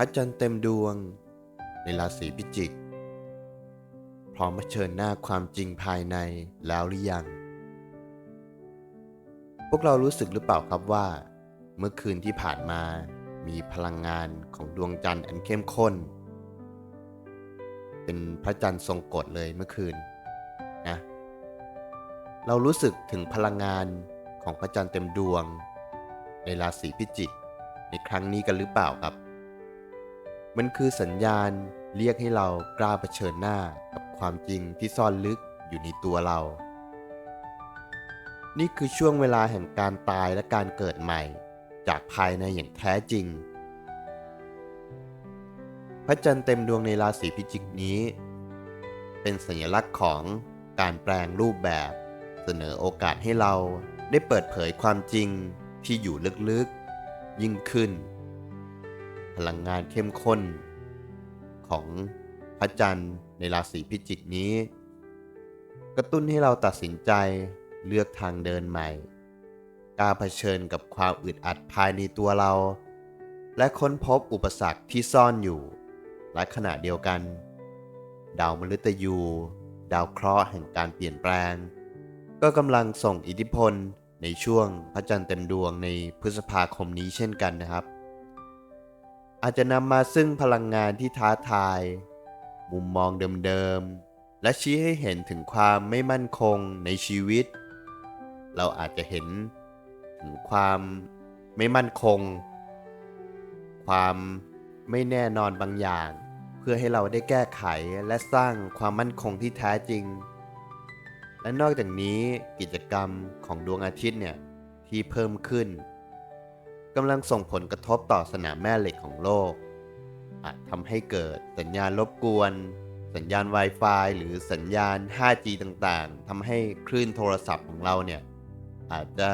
ระจันทร์เต็มดวง ในราศีพิจิก พร้อมเผชิญหน้าความจริงภายในแล้วหรือยัง พวกเรารู้สึกหรือเปล่าครับว่า เมื่อคืนที่ผ่านมามีพลังงานของดวงจันทร์อันเข้มข้น เป็นพระจันทร์ทรงกฎเลยเมื่อคืนนะเรารู้สึกถึงพลังงานของพระจันทร์เต็มดวง ในราศีพิจิก ในครั้งนี้กันหรือเปล่าครับ มันคือสัญญาณเรียกให้เรากล้าเผชิญหน้ากับความจริงที่ซ่อนลึกอยู่ในตัวเรา นี่คือช่วงเวลาแห่งการตายและการเกิดใหม่ จากภายในอย่างแท้จริง พระจันทร์เต็มดวงในราศีพิจิกนี้ เป็นสัญลักษณ์ของการแปลงรูปแบบ เสนอโอกาสให้เราได้เปิดเผยความจริงที่อยู่ลึกๆ ยิ่งขึ้น พลังงานเข้มข้น ของพระจันทร์ในราศีพิจิกนี้ กระตุ้นให้เราตัดสินใจเลือกทางเดินใหม่กล้าเผชิญกับความอึดอัดภายในตัวเรา และค้นพบอุปสรรคที่ซ่อนอยู่และขณะเดียวกัน ดาวมฤตยู ดาวเคราะห์แห่งการเปลี่ยนแปลง ก็กำลังส่งอิทธิพลในช่วงพระจันทร์เต็มดวงในพฤษภาคมนี้เช่นกันนะครับ อาจจะนำมาซึ่งพลังงานที่ท้าทาย มุมมองเดิมๆ และชี้ให้เห็นถึงความไม่มั่นคงในชีวิต เราอาจจะเห็นถึงความไม่มั่นคง ความไม่แน่นอนบางอย่าง เพื่อให้เราได้แก้ไขและสร้างความมั่นคงที่แท้จริง และนอกจากนี้กิจกรรมของดวงอาทิตย์เนี่ยที่เพิ่มขึ้น กำลังส่งผลกระทบต่อสนามแม่เหล็กของโลก อาจทำให้เกิดสัญญาณรบกวน สัญญาณ Wi-Fi หรือสัญญาณ 5G ต่างๆทำให้คลื่นโทรศัพท์ของเราเนี่ย อาจจะ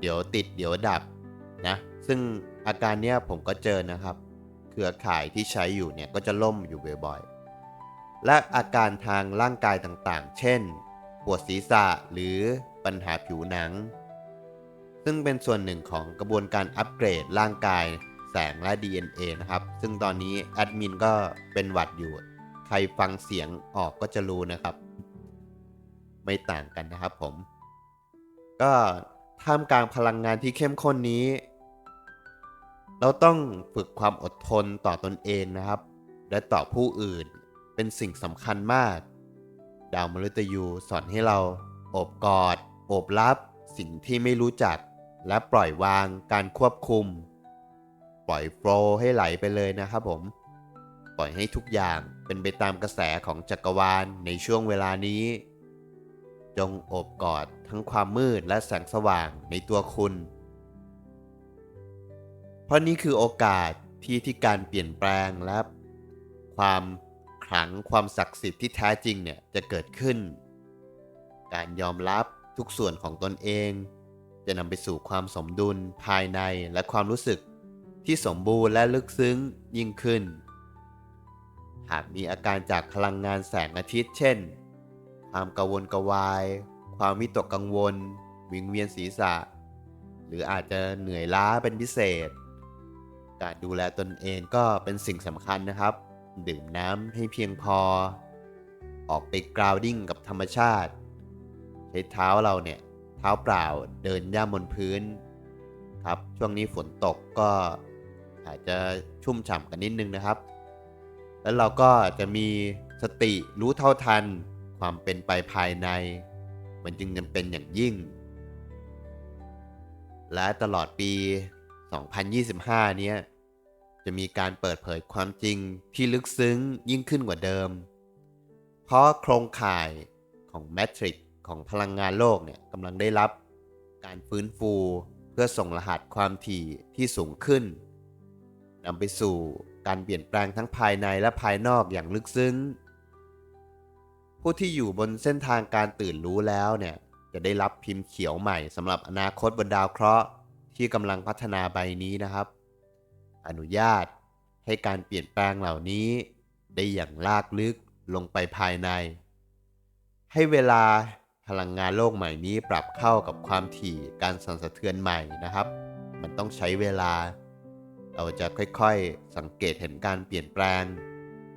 เดี๋ยวติดเดี๋ยวดับนะ ซึ่งอาการเนี้ยผมก็เจอนะครับ เครือข่ายที่ใช้อยู่เนี่ยก็จะล่มอยู่บ่อยๆ และอาการทางร่างกายต่างๆ เช่น ปวดศีรษะหรือปัญหาผิวหนัง ซึ่งเป็นส่วนหนึ่งของกระบวนการอัปเกรดร่างกายแสงและ DNA นะครับ ซึ่งตอนนี้แอดมินก็เป็นหวัดอยู่ ใครฟังเสียงออกก็จะรู้นะครับ ไม่ต่างกันนะครับผม ก็ท่ามกลางพลังงานที่เข้มข้นนี้ เราต้องฝึกความอดทนต่อตอนเองนะครับ และต่อผู้อื่นเป็นสิ่งสำคัญมาก ดาวมฤตยูสอนให้เรา โอบกอด โอบรับสิ่งที่ไม่รู้จัก และปล่อยวางการควบคุม ปล่อยโฟล์ให้ไหลไปเลยนะครับผม ปล่อยให้ทุกอย่างเป็นไปตามกระแสของจักรวาลในช่วงเวลานี้ จงโอบกอดทั้งความมืดและแสงสว่างในตัวคุณ เพราะนี่คือโอกาสที่ที่การเปลี่ยนแปลงและความขลังความศักดิ์สิทธิ์ที่แท้จริงเนี่ยจะเกิดขึ้น การยอมรับทุกส่วนของตนเอง จะนำไปสู่ความสมดุลภายในและความรู้สึกที่สมบูรณ์และลึกซึ้งยิ่งขึ้น หากมีอาการจากพลังงานแสงอาทิตย์ เช่น ความกังวลกวาย ความวิตกกังวล วิงเวียนศีรษะ หรืออาจจะเหนื่อยล้าเป็นพิเศษ การดูแลตนเองก็เป็นสิ่งสำคัญนะครับ ดื่มน้ำให้เพียงพอ ออกไปกราวดิ้งกับธรรมชาติ ใช้เท้าเราเนี่ย เท้าเปล่าเดินย่ำบนพื้นครับช่วงนี้ฝนตกก็อาจจะชุ่มฉ่ำกันนิดนึงนะครับ แล้วเราก็จะมีสติรู้เท่าทันความเป็นไปภายใน มันจึงจำเป็นอย่างยิ่ง และตลอดปี 2025 เนี้ยจะมีการเปิดเผยความจริงที่ลึกซึ้งยิ่งขึ้นกว่าเดิม เพราะโครงข่ายของแมทริก ของพลังงานโลกเนี่ยกำลังได้รับการฟื้นฟูเพื่อส่งรหัสความถี่ที่สูงขึ้นนำไปสู่การเปลี่ยนแปลงทั้งภายในและภายนอกอย่างลึกซึ้ง ผู้ที่อยู่บนเส้นทางการตื่นรู้แล้วเนี่ยจะได้รับพิมพ์เขียวใหม่สำหรับอนาคตบนดาวเคราะห์ที่กำลังพัฒนาใบนี้นะครับ อนุญาตให้การเปลี่ยนแปลงเหล่านี้ ได้อย่างลากลึกลงไปภายใน ให้เวลา พลังงานโลกใหม่นี้ปรับเข้ากับความถี่การสั่นสะเทือนใหม่นะครับ มันต้องใช้เวลา เราจะค่อยๆสังเกตเห็นการเปลี่ยนแปลง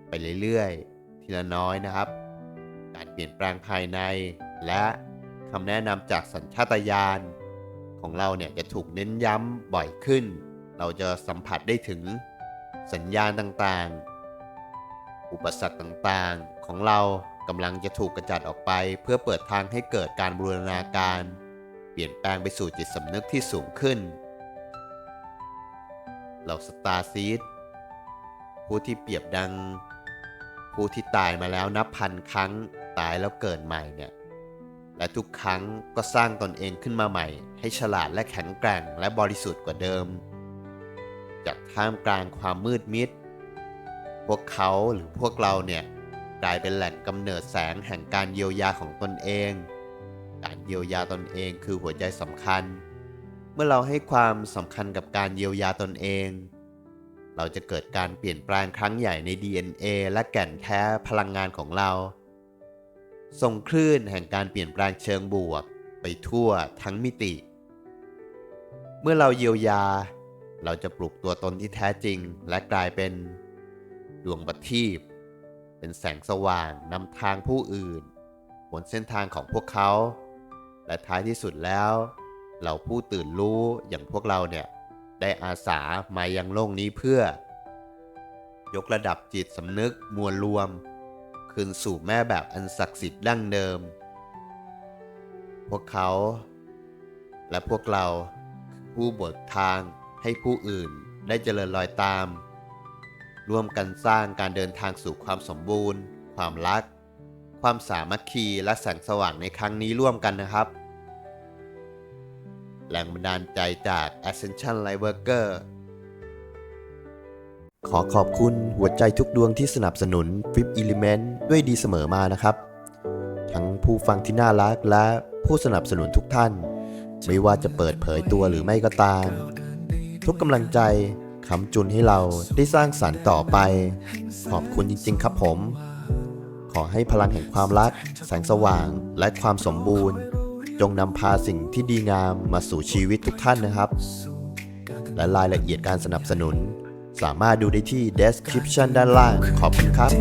ไปเรื่อยๆ ทีละน้อยนะครับ การเปลี่ยนแปลงภายใน และคำแนะนำจากสัญชาตญาณของเราเนี่ยจะถูกเน้นย้ำบ่อยขึ้น เราจะสัมผัสได้ถึงสัญญาณต่างๆ อุปสรรคต่างๆของเรา กำลังจะถูกกระจัดออกไป เพื่อเปิดทางให้เกิดการบูรณาการ เปลี่ยนแปลงไปสู่จิตสำนึกที่สูงขึ้น เหล่าสตาร์ซีดผู้ที่เปรียบดัง ผู้ที่ตายมาแล้วนับพันครั้งตายแล้วเกิดใหม่เนี่ยและทุกครั้งก็สร้างตนเองขึ้นมาใหม่ ให้ฉลาดและแข็งแกร่งและบริสุทธิ์กว่าเดิม จากท่ามกลางความมืดมิด พวกเขาหรือพวกเราเนี่ย กลายเป็นแหล่งกำเนิดแสงแห่งการเยียวยาของตนเอง การเยียวยาตนเองคือหัวใจสำคัญ เมื่อเราให้ความสำคัญกับการเยียวยาตนเอง เราจะเกิดการเปลี่ยนแปลงครั้งใหญ่ใน DNA และแก่นแท้พลังงานของเรา ส่งคลื่นแห่งการเปลี่ยนแปลงเชิงบวก ไปทั่วทั้งมิติ เมื่อเราเยียวยา เราจะปลุกตัวตนที่แท้จริงและกลายเป็นดวงประทีป เป็นแสงสว่างนำทางผู้อื่นบนเส้นทางของพวกเขา และท้ายที่สุดแล้วเราผู้ตื่นรู้อย่างพวกเราเนี่ย ได้อาสามายังโลกนี้เพื่อ ยกระดับจิตสำนึกมวลรวม คืนสู่แม่แบบอันศักดิ์สิทธิ์ดั้งเดิม พวกเขา และพวกเราผู้บิกทางให้ผู้อื่นได้เจริญรอยตาม ร่วมกันสร้างการเดินทางสู่ความสมบูรณ์ ความรัก ความสามัคคีและแสงสว่างในครั้งนี้ร่วมกันนะครับ แรงบันดาลใจจาก Ascension Lightworker ขอขอบคุณหัวใจทุกดวงที่สนับสนุน f i p Element ด้วยดีเสมอมานะครับ ทั้งผู้ฟังที่น่ารักและผู้สนับสนุนทุกท่าน ไม่ว่าจะเปิดเผยตัวหรือไม่ก็ตาม ทุกกำลังใจ คำจุนให้เราได้สร้างสารรค์ต่อไป ขอบคุณจริง ๆ ครับผม ขอให้พลังแห่งความรัก แสงสว่างและความสมบูรณ์ จงนำพาสิ่งที่ดีงามมาสู่ชีวิตทุกท่านนะครับ และรายละเอียดการสนับสนุน สามารถดูได้ที่ description ด้านล่างขอบคุณครับ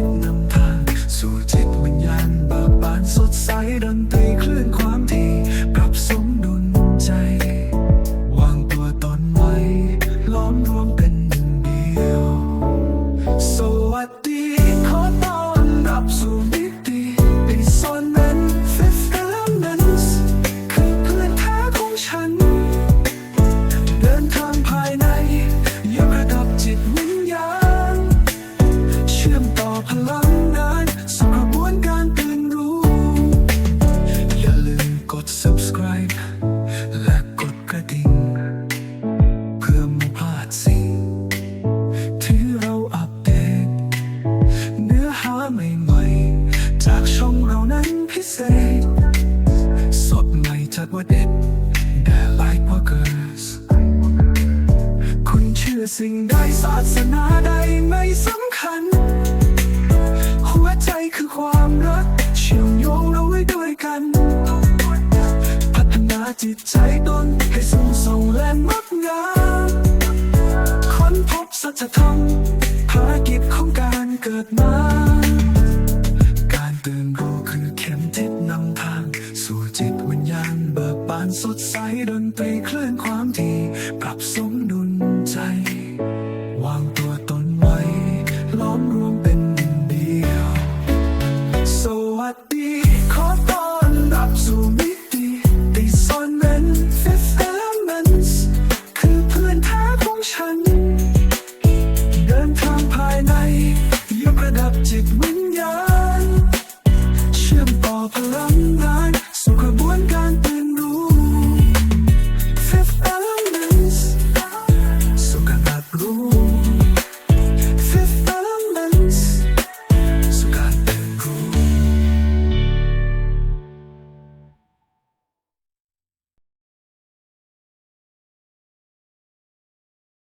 จิตใจตนให้สูงส่งและงดงามค้นพบสัจธรรมภารกิจของการเกิดมา การตื่นรู้คือเข็มทิศนำทาง สู่จิตวิญญาณเบิกบานสดใสดนตรีคลื่อนความดีปรับสมดุล